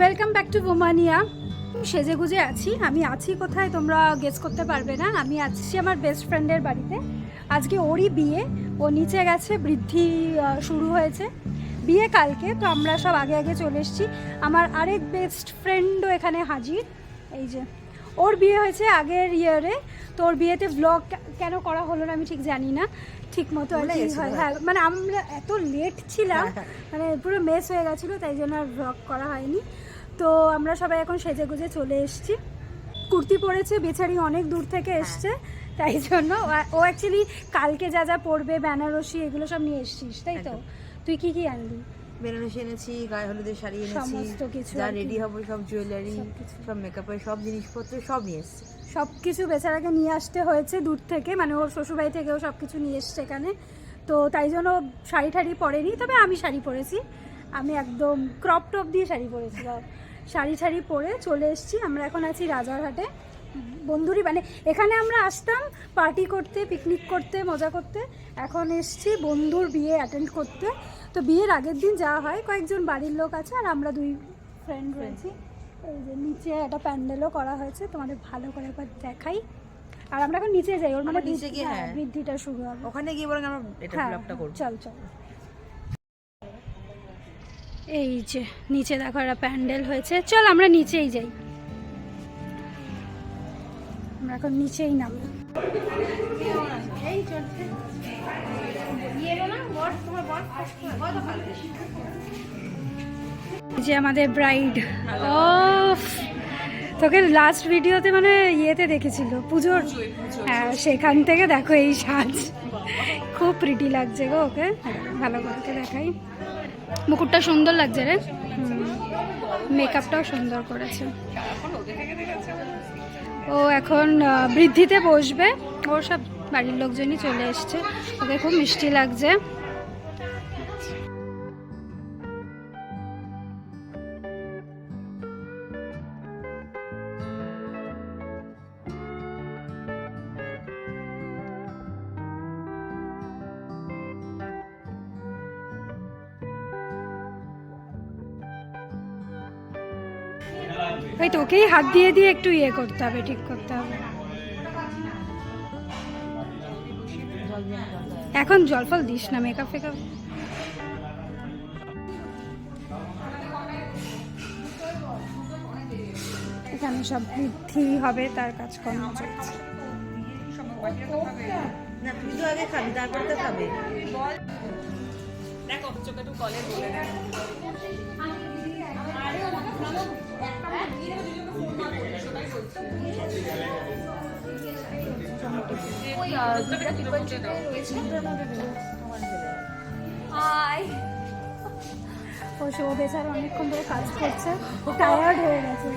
Welcome back to বোমানিয়া সেজে গুজে আছি। আমি আছি কোথায় তোমরা গেস করতে পারবে না। আমি আছি আমার বেস্ট ফ্রেন্ডের বাড়িতে। আজকে ওরই বিয়ে। ও নিচে গেছে বৃদ্ধি শুরু হয়েছে। বিয়ে কালকে তো আমরা সব আগে আগে চলে এসেছি। আমার আরেক বেস্ট ফ্রেন্ডও এখানে হাজির। এই যে ওর বিয়ে হয়েছে আগের ইয়ারে তো ওর বিয়েতে ব্লগ কেন করা হলো না আমি ঠিক জানি না। ঠিক মতো হয় হ্যাঁ। মানে আমরা এত লেট ছিলাম। হ্যাঁ, মানে পুরো মেস হয়ে গেছিল তাই জন্য আর ব্লগ করা হয়নি। তো আমরা সবাই এখন সেজে গুজে চলে এসেছি। কুর্তি পরেছে বেচারি অনেক দূর থেকে হ্যাঁ। এসছে তাই জন্য ও- অ্যাকচুয়ালি কালকে যা যা পরবে বেনারসি এগুলো সব নিয়ে এসছিস তাই তো? তুই কি কি আনবি বেনারসি এনেছি গায়ে হলুদের শাড়ি এনেছি সমস্ত কিছু যা রেডি হব সব জুয়েলারি। সব মেকআপের সব জিনিসপত্র সব নিয়ে এসছি। সব কিছু বেচারাকে নিয়ে আসতে হয়েছে দূর থেকে মানে ওর শ্বশুরবাড়ি থেকেও সব কিছু নিয়ে এসছে এখানে। তো তাই জন্য শাড়ি ঠাড়ি পরেনি তবে আমি শাড়ি পরেছি। আমি একদম ক্রপ টপ দিয়ে শাড়ি পরেছি। শাড়ি ঠাড়ি পরে চলে এসেছি। আমরা এখন আছি রাজারহাটে। বন্ধুরই মানে এখানে আমরা আসতাম পার্টি করতে পিকনিক করতে মজা করতে। এখন এসছি বন্ধুর বিয়ে অ্যাটেন্ড করতে। তো বিয়ের আগের দিন যাওয়া হয়। কয়েকজন বাড়ির লোক আছে আর আমরা দুই ফ্রেন্ড রয়েছি। এই যে নিচে একটা প্যান্ডেলও করা হয়েছে। তোমাদের ভালো করে একবার দেখাই। আর আমরা এখন নিচে যাই। ওর মানে নিচে গিয়ে, হ্যাঁ, হ্যাঁ। বৃদ্ধিটা শুরু হবে। ওখানে গিয়ে বরং আমরা এটা হ্যাঁ ব্লগটা করব। চল চল। এই যে, নিচে দেখো একটা প্যান্ডেল হয়েছে। চল আমরা নিচেই যাই। আমরা এখন নিচেই এই যে আমাদের ব্রাইড ও তোকে লাস্ট ভিডিওতে মানে ইয়েতে দেখেছিল, পুজোর? হ্যাঁ সেখান থেকে দেখো এই সাজ। খুব প্রিটি লাগছে গো ওকে। ভালো করে দেখাই। মুকুটটা সুন্দর লাগছে রে। মেকআপটাও সুন্দর করেছে। ও এখন বৃদ্ধিতে বসবে। ওর সব বাড়ির লোকজনই চলে এসছে। ওকে খুব মিষ্টি লাগছে। ওই তোকেই হাত দিয়ে দিয়ে একটু ইয়ে করতে হবে, ঠিক করতে হবে। এখন জল ফল দিস না মেকআপ ফেকআপ এখানে সব বৃদ্ধি হবে, তার কাজকর্ম চলছে। না তুই তো আগে খাবি তারপরে তো খাবে ও সে ও বেচারা অনেকক্ষণ ধরে কাজ করছে। টায়ার্ড হয়ে গেছে।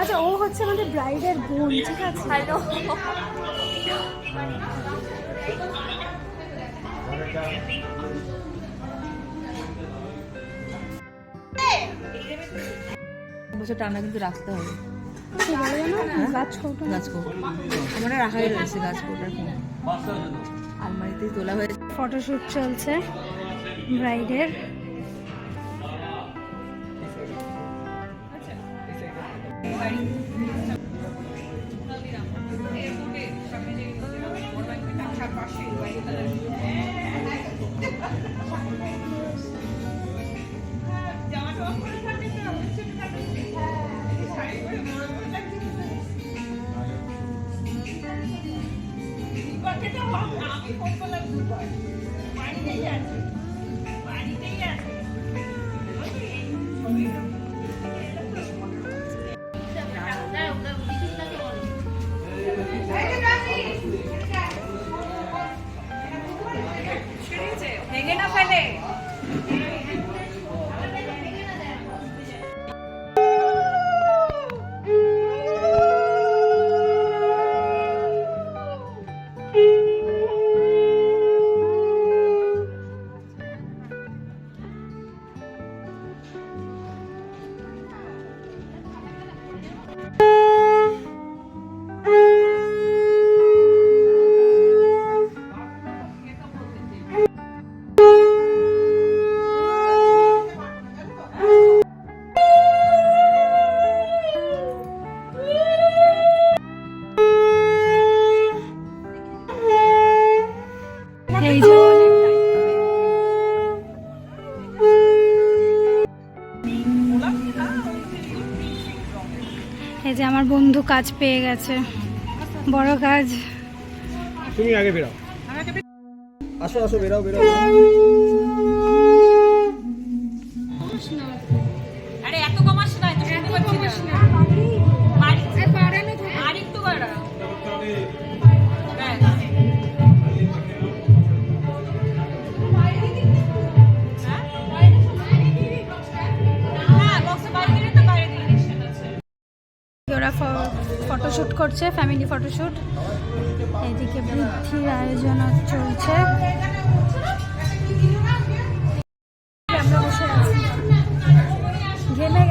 আচ্ছা ও হচ্ছে আমাদের ব্রাইডের বোন ঠিক আছে? বছর টানা কিন্তু রাখতে হবে। হ্যাঁ? আমরা রাখাই রয়েছে গাছ কোটার আলমারিতে তোলা হয়েছে ফটোশ্যুট চলছে ব্রাইডের। আচ্ছা। বাড়ি। এই যে আমার বন্ধু কাজ পেয়ে গেছে। বড় কাজ। তুমি আগে বেরাও আসো আসো বেরাও বেরাও ওরা ফটোশ্যুট করছে ফ্যামিলি ফটোশ্যুট এদিকে বৃদ্ধির আয়োজন চলছে। ভালো বসে প্রথম ঘেমে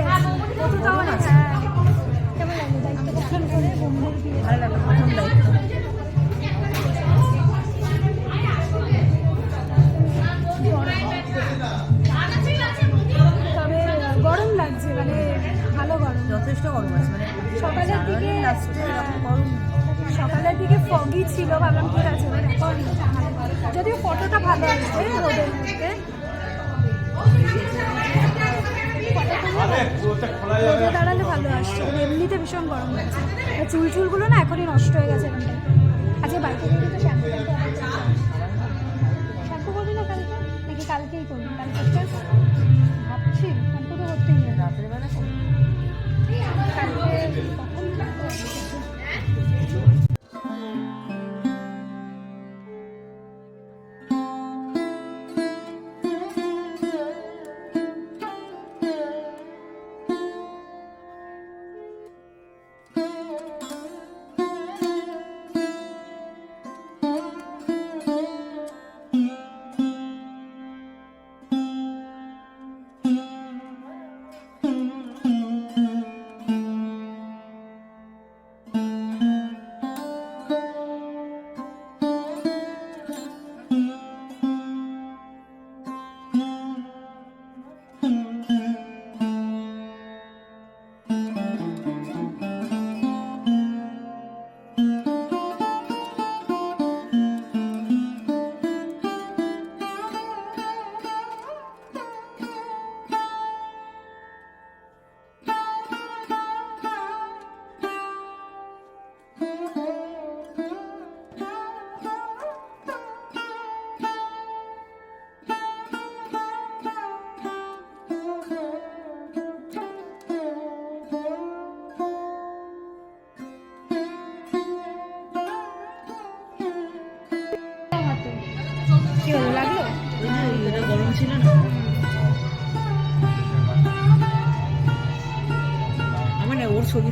যথেষ্ট গরম আছে মানে সকালের দিকে লাস্টে গরম সকালের দিকে ফগি ছিল, ভাবলাম ঠিক আছে মানে যদিও ফটোটা ভালো আসবে রোদের মধ্যে। দাঁড়ালে ভালো আসছে মানে এমনিতে ভীষণ গরম চুল চুলগুলো না এখনই নষ্ট হয়ে গেছে এরকম আজকে শ্যাম্পু করবি। না কালকে? কালকেই কালকে ভাবছি শ্যাম্পু তো করতেই করব। কালকে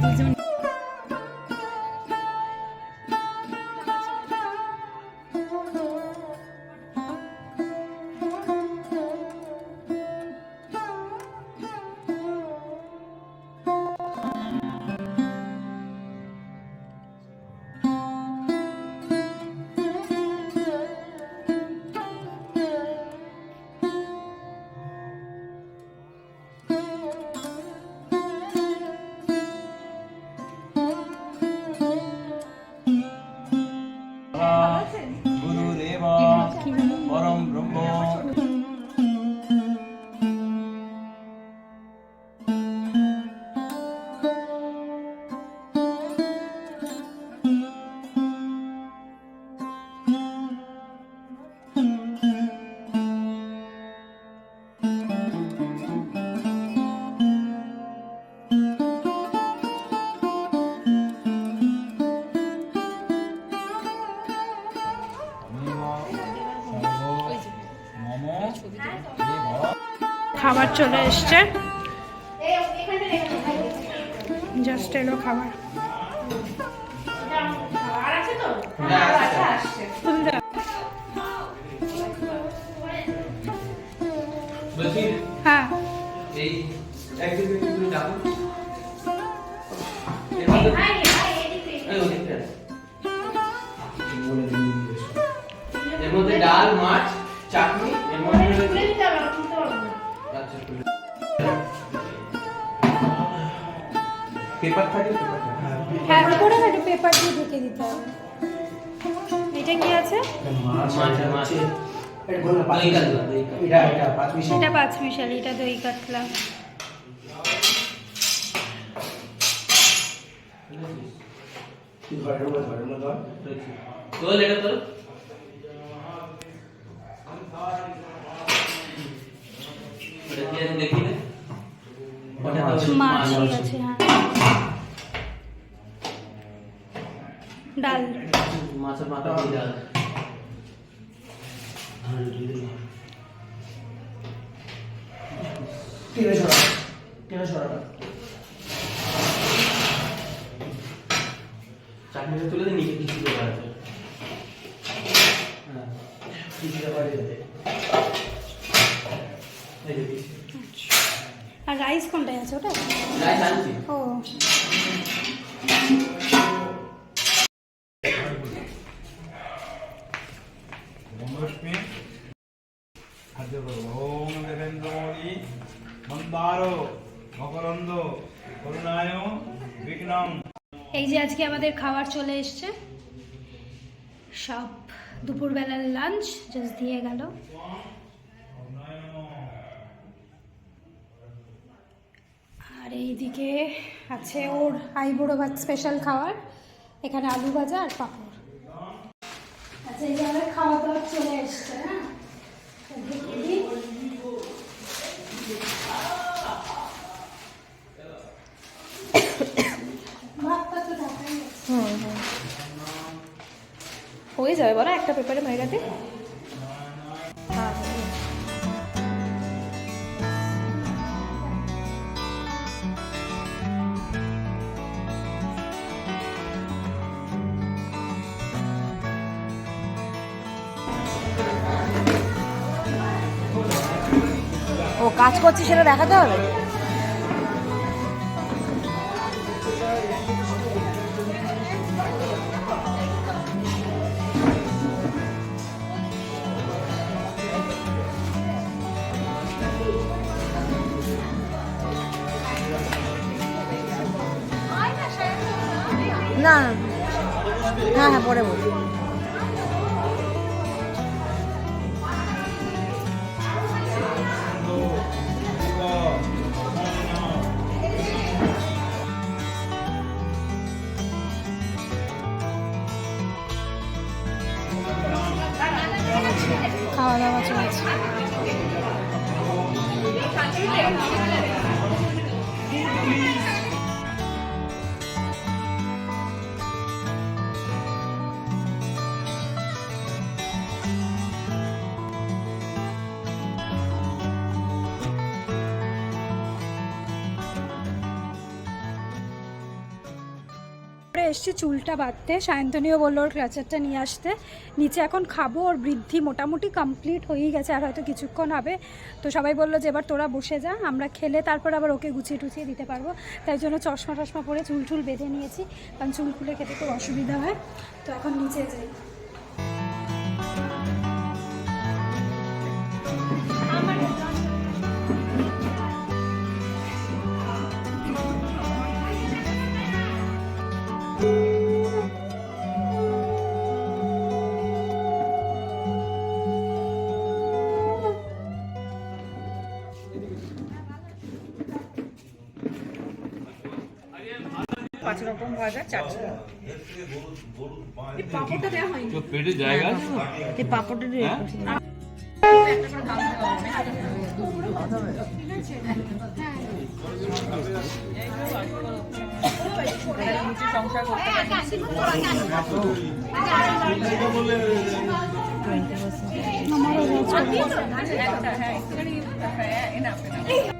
না খাবার চলে এসছে। জাস্ট এলো খাবার। হ্যাঁ। ডাল মাছ চাটনি পেপার থাকে হ্যাঁ উপরে একটু পেপার দিয়ে ঢেকে দিতে হবে। এটা কি আছে? মাছ মাছ দই কাতলা এটা পাঁচ মিশালি এটা দই কাতলা। তোল এটা তোল ওটা কি আছে। দেখি না মাছ আছে হ্যাঁ। ডাল। মাছের মাথা দিয়ে। চাটনিটা তুলে দিন নিচে কিছু দেওয়া আছে। হ্যাঁ এই যে পিসি। আর রাইস কোনটায় আছে ওটা? এই যে আজকে আমাদের খাবার চলে এসছে। সব দুপুরবেলার লাঞ্চ জাস্ট দিয়ে গেল। আর এইদিকে আছে ওর আইবুড়ো ভাত স্পেশাল খাবার। এখানে আলু ভাজা আর পাঁপড়। আচ্ছা এই যে আমাদের খাওয়া দাওয়া চলে এসছে হ্যাঁ ঢেকে দিই। ভাতটা তো ঢাকাই আছে হুম হুম যাবে বলো একটা পেপারে হ্যাঁ। ও কাজ করছে সেটা দেখাতে হবে না হ্যাঁ হ্যাঁ পরে বলব। এসছি চুলটা বাঁধতে। সায়ন্তনীয় বলল, ওর ক্লাচারটা নিয়ে আসতে। নিচে এখন খাব, ওর বৃদ্ধি মোটামুটি কমপ্লিট হয়েই গেছে, আর হয়তো কিছুক্ষণ হবে। তো সবাই বলল যে, এবার তোরা বসে যা, আমরা খেলে তারপর আবার ওকে গুছিয়ে টুছিয়ে দিতে পারব। তাই জন্য চশমা টশমা পরে চুল টুল বেঁধে নিয়েছি, কারণ চুল খুলে খেতে খুব অসুবিধা হয়। তো এখন নিচে যাই। ভাজা পাঁপড়টা তো পেটে জায়গা আছে তো? দিয়ে হ্যাঁ? সংসার করতে আমারও